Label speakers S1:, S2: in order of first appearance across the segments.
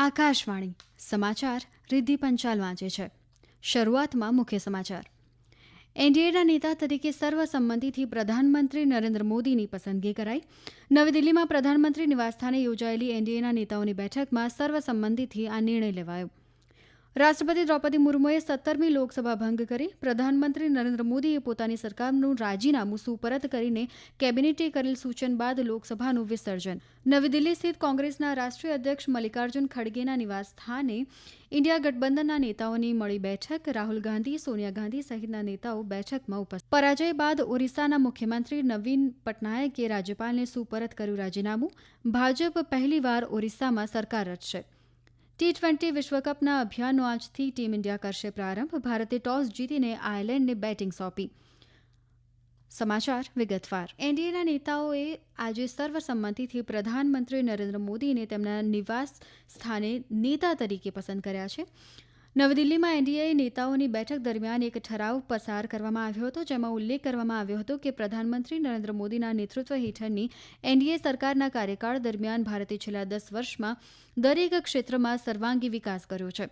S1: આકાશવાણી, સમાચાર રિદ્ધિ પંચાલ વાંચે છે. શરૂઆતમાં મુખ્ય સમાચાર. એનડીએના નેતા તરીકે સર્વસંમતિથી પ્રધાનમંત્રી નરેન્દ્ર મોદીની પસંદગી કરાઈ. નવી દિલ્હીમાં પ્રધાનમંત્રી નિવાસસ્થાને યોજાયેલી એનડીએના નેતાઓની બેઠકમાં સર્વસંમતિથી આ નિર્ણય લેવાયો. રાષ્ટ્રપતિ દ્રૌપદી મુર્મુએ સત્તરમી લોકસભા ભંગ કરી. પ્રધાનમંત્રી નરેન્દ્ર મોદીએ પોતાની સરકારનું રાજીનામું સુપરત કરીને કેબિનેટે કરેલ સૂચન બાદ લોકસભાનું વિસર્જન. નવી દિલ્હી સ્થિત કોંગ્રેસના રાષ્ટ્રીય અધ્યક્ષ મલ્લિકાર્જુન ખડગેના નિવાસસ્થાને ઇન્ડિયા ગઠબંધનના નેતાઓની મળી બેઠક, રાહુલ ગાંધી, સોનિયા ગાંધી સહિતના નેતાઓ બેઠકમાં ઉપસ્થિત. પરાજય બાદ ઓરિસ્સાના મુખ્યમંત્રી નવીન પટનાયકે રાજ્યપાલને સુપરત કર્યું રાજીનામું. ભાજપ પહેલીવાર ઓરિસ્સામાં સરકાર રચશે. ટી ટ્વેન્ટી વિશ્વકપના અભિયાનનો આજથી ટીમ ઇન્ડિયા કરશે પ્રારંભ. ભારતે ટોસ જીતીને આયર્લેન્ડને બેટિંગ સોંપી. સમાચાર વિગતવાર. એનડીએના નેતાઓએ આજે સર્વસંમતિથી પ્રધાનમંત્રી નરેન્દ્ર મોદીને તેમના નિવાસ સ્થાને નેતા તરીકે પસંદ કર્યા છે. નવી દિલ્હીમાં એનડીએ નેતાઓની બેઠક દરમિયાન એક ઠરાવ પસાર કરવામાં આવ્યો હતો, જેમાં ઉલ્લેખ કરવામાં આવ્યો હતો કે પ્રધાનમંત્રી નરેન્દ્ર મોદીના નેતૃત્વ હેઠળની એનડીએ સરકારના કાર્યકાળ દરમિયાન ભારતે છેલ્લા દસ વર્ષમાં દરેક ક્ષેત્રમાં સર્વાંગી વિકાસ કર્યો છે.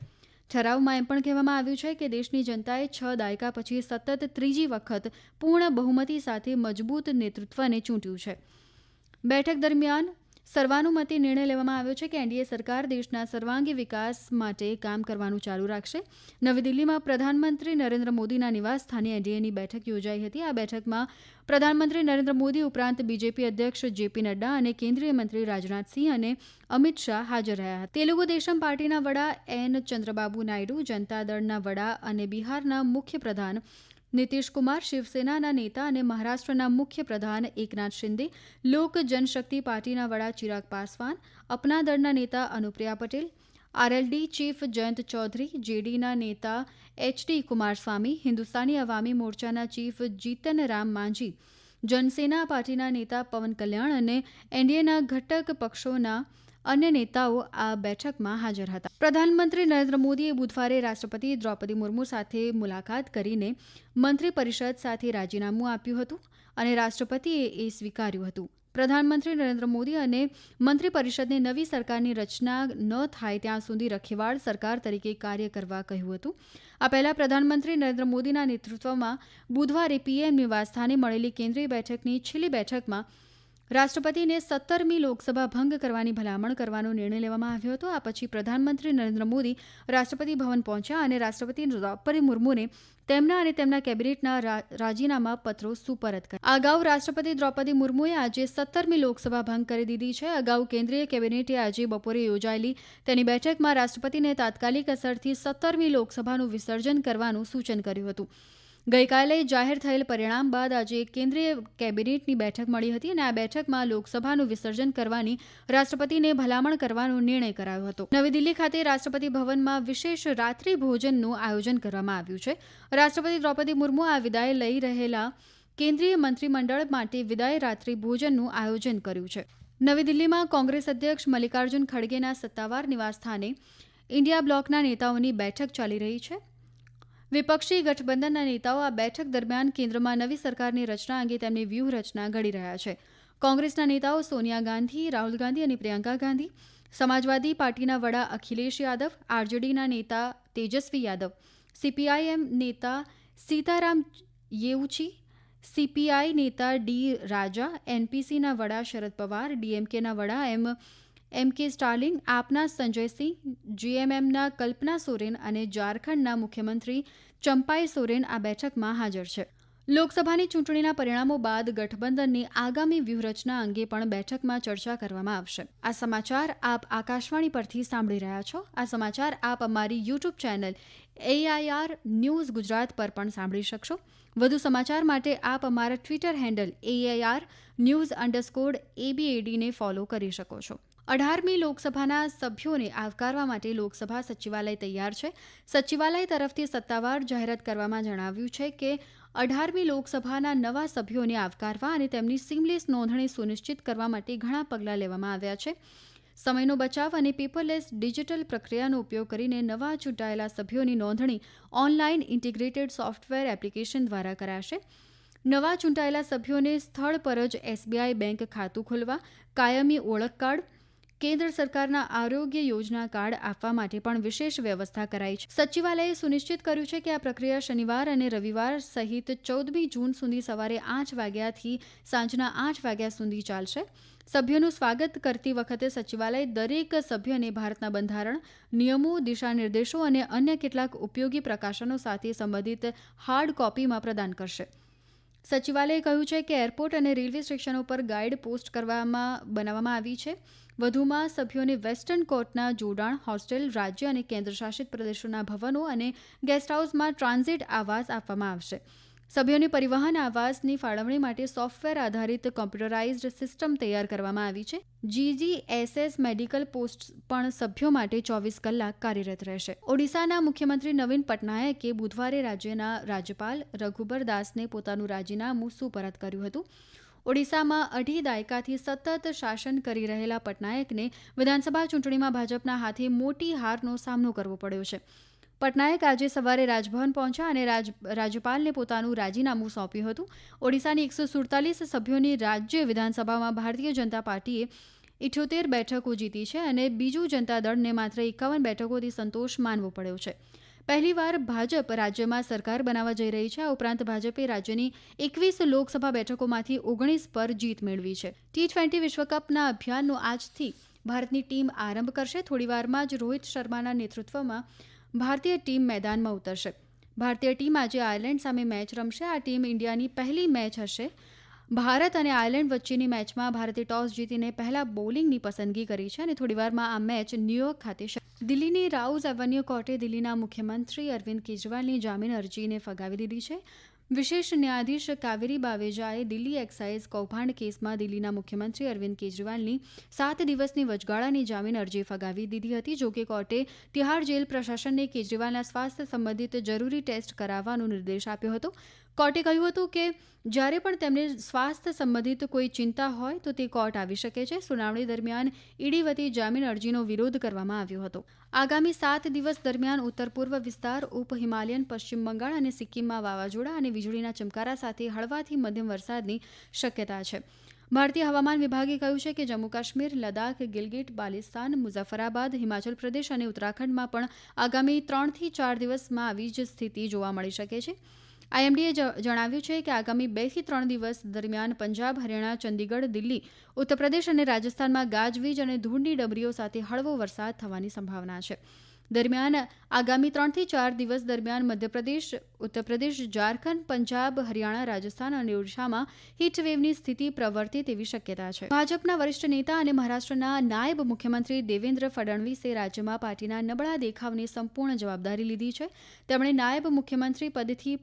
S1: ઠરાવમાં એમ પણ કહેવામાં આવ્યું છે કે દેશની જનતાએ છ દાયકા પછી સતત ત્રીજી વખત પૂર્ણ બહુમતી સાથે મજબૂત નેતૃત્વને ચૂંટ્યું છે. બેઠક દરમિયાન સર્વાનુમતે નિર્ણય લેવામાં આવ્યો છે કે એનડીએ સરકાર દેશના સર્વાંગી વિકાસ માટે કામ કરવાનું ચાલુ રાખશે. નવી દિલ્હીમાં પ્રધાનમંત્રી નરેન્દ્ર મોદીના નિવાસ સ્થાને એનડીએની બેઠક યોજાઈ હતી. આ બેઠકમાં પ્રધાનમંત્રી નરેન્દ્ર મોદી ઉપરાંત બીજેપી અધ્યક્ષ જેપી નડ્ડા અને કેન્દ્રીય મંત્રી રાજનાથસિંહ અને અમિત શાહ હાજર રહ્યા હતા. તેલુગુ દેશમ પાર્ટીના વડા એન ચંદ્રબાબુ નાયડુ, જનતા દળના વડા અને બિહારના મુખ્ય પ્રધાન નીતિશ કુમાર શિવસેનાના નેતા અને મહારાષ્ટ્રના મુખ્ય પ્રધાન એકનાથ શિંદે, લોક જનશક્તિ પાર્ટીના વડા ચિરાગ પાસવાન, અપના દળના નેતા અનુપ્રિયા પટેલ, આરએલડી ચીફ જયંત ચૌધરી, જેડીના નેતા એચડી કુમારસ્વામી, હિન્દુસ્તાની અવામી મોરચાના ચીફ જીતન રામ માંઝી, જનસેના પાર્ટીના નેતા પવન કલ્યાણ અને એનડીએના ઘટક પક્ષોના અન્ય નેતાઓ આ બેઠકમાં હાજર હતા. પ્રધાનમંત્રી નરેન્દ્ર મોદીએ બુધવારે રાષ્ટ્રપતિ દ્રૌપદી મુર્મુ સાથે મુલાકાત કરીને મંત્રી પરિષદ સાથે રાજીનામું આપ્યું હતું અને રાષ્ટ્રપતિએ એ સ્વીકાર્યું હતું. પ્રધાનમંત્રી નરેન્દ્ર મોદી અને મંત્રી પરિષદને નવી સરકારની રચના ન થાય ત્યાં સુધી રખેવાળ સરકાર તરીકે કાર્ય કરવા કહ્યું હતું. આ પહેલા પ્રધાનમંત્રી નરેન્દ્ર મોદીના નેતૃત્વમાં બુધવારે પીએમ નિવાસસ્થાને મળેલી કેન્દ્રીય બેઠકની છેલ્લી બેઠકમાં રાષ્ટ્રપતિને સત્તરમી લોકસભા ભંગ કરવાની ભલામણ કરવાનો નિર્ણય લેવામાં આવ્યો હતો. આ પછી પ્રધાનમંત્રી નરેન્દ્ર મોદી રાષ્ટ્રપતિ ભવન પહોંચ્યા અને રાષ્ટ્રપતિ દ્રૌપદી મુર્મુને તેમના અને તેમના કેબિનેટના રાજીનામા પત્રો સુપરત કર્યા. અગાઉ રાષ્ટ્રપતિ દ્રૌપદી મુર્મુએ આજે સત્તરમી લોકસભા ભંગ કરી દીધી છે. અગાઉ કેન્દ્રીય કેબિનેટે આજે બપોરે યોજાયેલી તેની બેઠકમાં રાષ્ટ્રપતિને તાત્કાલિક અસરથી સત્તરમી લોકસભાનું વિસર્જન કરવાનું સૂચન કર્યું હતું. ગઈકાલે જાહેર થયેલ પરિણામ બાદ આજે કેન્દ્રીય કેબિનેટની બેઠક મળી હતી અને આ બેઠકમાં લોકસભાનું વિસર્જન કરવાની રાષ્ટ્રપતિને ભલામણ કરવાનો નિર્ણય કરાયો હતો. નવી દિલ્હી ખાતે રાષ્ટ્રપતિ ભવનમાં વિશેષ રાત્રિ ભોજનનું આયોજન કરવામાં આવ્યું છે. રાષ્ટ્રપતિ દ્રૌપદી મુર્મુ આ વિદાય લઈ રહેલા કેન્દ્રીય મંત્રીમંડળ માટે વિદાય રાત્રિ ભોજનનું આયોજન કર્યું છે. નવી દિલ્હીમાં કોંગ્રેસ અધ્યક્ષ મલ્લિકાર્જુન ખડગેના સત્તાવાર નિવાસસ્થાને ઇન્ડિયા બ્લોકના નેતાઓની બેઠક ચાલી રહી છે. વિપક્ષી ગઠબંધનના નેતાઓ આ બેઠક દરમિયાન કેન્દ્રમાં નવી સરકારની રચના અંગે તેમની વ્યૂહરચના ઘડી રહ્યા છે. કોંગ્રેસના નેતાઓ સોનિયા ગાંધી, રાહુલ ગાંધી અને પ્રિયંકા ગાંધી, સમાજવાદી પાર્ટીના વડા અખિલેશ યાદવ, આરજેડીના નેતા તેજસ્વી યાદવ, સીપીઆઈએમ નેતા સીતારામ યેઉચી, સીપીઆઈ નેતા ડી રાજા, એનપીસીના વડા શરદ પવાર, ડીએમકેના વડા એમ એમ કે સ્ટાલિન, આપના સંજયસિંહ જીએમએમના કલ્પના સોરેન અને ઝારખંડના મુખ્યમંત્રી ચંપાઈ સોરેન આ બેઠકમાં હાજર છે. લોકસભાની ચૂંટણીના પરિણામો બાદ ગઠબંધનની આગામી વ્યૂહરચના અંગે પણ બેઠકમાં ચર્ચા કરવામાં આવશે. આ સમાચાર આપ આકાશવાણી પરથી સાંભળી રહ્યા છો. આ સમાચાર આપ અમારી YouTube channel AIR news Gujarat પર પણ સાંભળી શકશો. વધુ સમાચાર માટે આપ અમારા Twitter handle AIR news underscore એબીએડીને follow કરી શકો છો. અઢારમી લોકસભાના સભ્યોને આવકારવા માટે લોકસભા સચિવાલય તૈયાર છે. સચિવાલય તરફથી સત્તાવાર જાહેરાત કરવામાં જણાવ્યું છે કે અઢારમી લોકસભાના નવા સભ્યોને આવકારવા અને તેમની સીમલેસ નોંધણી સુનિશ્ચિત કરવા માટે ઘણા પગલાં લેવામાં આવ્યા છે. સમયનો બચાવ અને પેપરલેસ ડિજિટલ પ્રક્રિયાનો ઉપયોગ કરીને નવા ચૂંટાયેલા સભ્યોની નોંધણી ઓનલાઈન ઇન્ટિગ્રેટેડ સોફ્ટવેર એપ્લિકેશન દ્વારા કરાશે. નવા ચૂંટાયેલા સભ્યોને સ્થળ પર જ એસબીઆઈ બેંક ખાતું ખોલવા, કાયમી ઓળખ કાર્ડ કેન્દ્ર સરકારના આરોગ્ય યોજના કાર્ડ આપવા માટે પણ વિશેષ વ્યવસ્થા કરાઈ છે. સચિવાલયે સુનિશ્ચિત કર્યું છે કે આ પ્રક્રિયા શનિવાર અને રવિવાર સહિત ચૌદમી જૂન સુધી સવારે આઠ વાગ્યાથી સાંજના આઠ વાગ્યા સુધી ચાલશે. સભ્યોનું સ્વાગત કરતી વખતે સચિવાલય દરેક સભ્યને ભારતના બંધારણ, નિયમો, દિશાનિર્દેશો અને અન્ય કેટલાક ઉપયોગી પ્રકાશનો સાથે સંબંધિત હાર્ડ કોપીમાં પ્રદાન કરશે. સચિવાલયે કહ્યું છે કે એરપોર્ટ અને રેલવે સ્ટેશનો પર ગાઈડ પોસ્ટ કરવામાં, બનાવવામાં આવી છે. વધુમાં સભ્યોને વેસ્ટર્ન કોર્ટના જોડાણ, હોસ્ટેલ, રાજ્ય અને કેન્દ્રશાસિત પ્રદેશોના ભવનો અને ગેસ્ટ હાઉસમાં ટ્રાન્ઝિટ આવાસ આપવામાં આવશે. સભ્યોને પરિવહન, આવાસની ફાળવણી માટે સોફ્ટવેર આધારિત કોમ્પ્યુટરાઇઝ્ડ સિસ્ટમ તૈયાર કરવામાં આવી છે. જીજીએસએસ મેડિકલ પોસ્ટ પણ સભ્યો માટે ચોવીસ કલાક કાર્યરત રહેશે. ઓડિશાના મુખ્યમંત્રી નવીન પટનાયકે બુધવારે રાજ્યના રાજ્યપાલ રઘુબર દાસને પોતાનું રાજીનામું સુપરત કર્યું હતું. ઓડિશામાં અઢી દાયકાથી સતત શાસન કરી રહેલા પટનાયકને વિધાનસભા ચૂંટણીમાં ભાજપના હાથે મોટી હારનો સામનો કરવો પડ્યો છે. પટનાયક આજે સવારે રાજભવન પહોંચ્યા અને રાજ, રાજ્યપાલને પોતાનું રાજીનામું સોંપ્યું હતું. ઓડિશાની એકસો સુડતાલીસ સભ્યોની રાજ્ય વિધાનસભામાં ભારતીય જનતા પાર્ટીએ ઇઠ્યોતેર બેઠકો જીતી છે અને બીજું જનતા દળને માત્ર એકાવન બેઠકોથી સંતોષ માનવો પડ્યો છે. પહેલીવાર ભાજપ રાજ્યમાં સરકાર બનાવવા જઈ રહી છે. આ ઉપરાંત ભાજપે રાજ્યની એકવીસ લોકસભા બેઠકોમાંથી ઓગણીસ પર જીત મેળવી છે. ટી ટ્વેન્ટી વિશ્વકપના અભિયાનનો આજથી ભારતની ટીમ આરંભ કરશે. થોડીવારમાં જ રોહિત શર્માના નેતૃત્વમાં ભારતીય ટીમ મેદાનમાં ઉતરશે. ભારતીય ટીમ આજે આયર્લેન્ડ સામે મેચ રમશે. આ ટીમ ઇન્ડિયાની પહેલી મેચ હશે. ભારત અને આયર્લેન્ડ વચ્ચેની મેચમાં ભારતે ટોસ જીતીને પહેલા બોલિંગની પસંદગી કરી છે અને થોડીવારમાં આ મેચ ન્યૂયોર્ક ખાતે દિલ્હીની રાઉઝ એવન્યુ કોર્ટે દિલ્હીના મુખ્યમંત્રી અરવિંદ કેજરીવાલની જામીન અરજીને ફગાવી દીધી છે. વિશેષ ન્યાયાધીશ કાવેરી બાવેજાએ દિલ્હી એક્સાઇઝ કૌભાંડ કેસમાં દિલ્હીના મુખ્યમંત્રી અરવિંદ કેજરીવાલની સાત દિવસની વચગાળાની જામીન અરજી ફગાવી દીધી હતી. જોકે કોર્ટે તિહાર જેલ પ્રશાસનને કેજરીવાલના સ્વાસ્થ્ય સંબંધિત જરૂરી ટેસ્ટ કરાવવાનો નિર્દેશ આપ્યો હતો. કોર્ટે કહ્યું હતું કે જ્યારે પણ તેમને સ્વાસ્થ્ય સંબંધિત કોઈ ચિંતા હોય તો તે કોર્ટ આવી શકે છે. સુનાવણી દરમિયાન ઈડી વતી જામીન અરજીનો વિરોધ કરવામાં આવ્યો હતો. આગામી સાત દિવસ દરમિયાન ઉત્તર પૂર્વ વિસ્તાર, ઉપ હિમાલયન, પશ્ચિમ બંગાળ અને સિક્કિમમાં વાવાઝોડા અને વીજળીના ચમકારા સાથે હળવાથી મધ્યમ વરસાદની શક્યતા છે. ભારતીય હવામાન વિભાગે કહ્યું છે કે જમ્મુ કાશ્મીર લદાખ ગિલગિટ, બાલિસ્તાન, મુઝફ્ફરાબાદ, હિમાચલ પ્રદેશ અને ઉત્તરાખંડમાં પણ આગામી ત્રણથી ચાર દિવસમાં આવી જ સ્થિતિ જોવા મળી શકે છે. આઈએમડીએ જણાવ્યું છે કે આગામી બેથી ત્રણ દિવસ દરમિયાન પંજાબ, હરિયાણા, ચંદીગઢ, દિલ્હી, ઉત્તરપ્રદેશ અને રાજસ્થાનમાં ગાજવીજ અને ધૂળની ડમરીઓ સાથે હળવો વરસાદ થવાની સંભાવના છે. દરમિયાન આગામી ત્રણથી ચાર દિવસ દરમિયાન મધ્યપ્રદેશ, ઉત્તરપ્રદેશ, ઝારખંડ, પંજાબ, હરિયાણા, રાજસ્થાન અને ઓડિશામાં હીટવેવની સ્થિતિ પ્રવર્તે તેવી શક્યતા છે. ભાજપના વરિષ્ઠ નેતા અને મહારાષ્ટ્રના નાયબ મુખ્યમંત્રી દેવેન્દ્ર ફડણવીસે રાજ્યમાં પાર્ટીના નબળા દેખાવની સંપૂર્ણ જવાબદારી લીધી છે. તેમણે નાયબ મુખ્યમંત્રી પદથી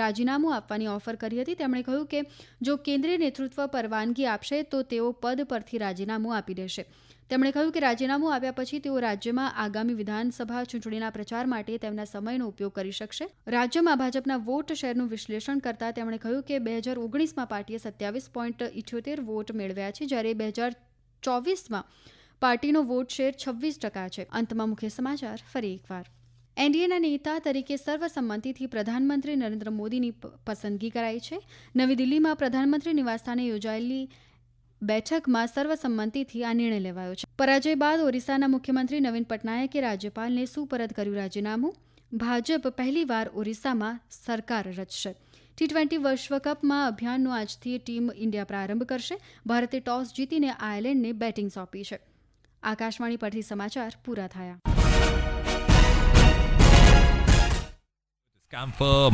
S1: રાજીનામું આપવાની ઓફર કરી હતી. તેમણે કહ્યું કે જો કેન્દ્રીય નેતૃત્વ પરવાનગી આપશે તો તેઓ પદ પરથી રાજીનામું આપી દેશે. તેમણે કહ્યું કે રાજીનામું આપ્યા પછી તેઓ રાજ્યમાં આગામી વિધાનસભા ચૂંટણીના પ્રચાર માટે તેમના સમયનો ઉપયોગ કરી શકશે. રાજ્યમાં ભાજપના વોટ શેરનું વિશ્લેષણ કરતા તેમણે કહ્યું કે બે હજાર ઓગણીસમાં પાર્ટીએ સત્યાવીસ પોઈન્ટ ઇઠ્યોતેર વોટ મેળવ્યા છે, જ્યારે બે હજાર ચોવીસમાં પાર્ટીનો વોટ શેર છવ્વીસ ટકા છે. અંતમાં મુખ્ય સમાચાર ફરી એકવાર. એનડીએના નેતા તરીકે સર્વસંમતિથી પ્રધાનમંત્રી નરેન્દ્ર મોદીની પસંદગી કરાઈ છે. નવી દિલ્હીમાં પ્રધાનમંત્રી નિવાસસ્થાને યોજાયેલી બેઠકમાં સર્વસંમતિથી આ નિર્ણય લેવાયો છે. પરાજય બાદ ઓરિસ્સાના મુખ્યમંત્રી નવીન પટનાયકે રાજ્યપાલને સુપરત કર્યું રાજીનામું. ભાજપ પહેલીવાર ઓરિસ્સામાં સરકાર રચશે. ટી ટ્વેન્ટી વિશ્વ કપમાં અભિયાનનો આજથી ટીમ ઇન્ડિયા પ્રારંભ કરશે. ભારતે ટોસ જીતીને આયર્લેન્ડને બેટિંગ સોંપી છે. આકાશવાણી પરથી સમાચાર પૂરા થયા.
S2: Camper.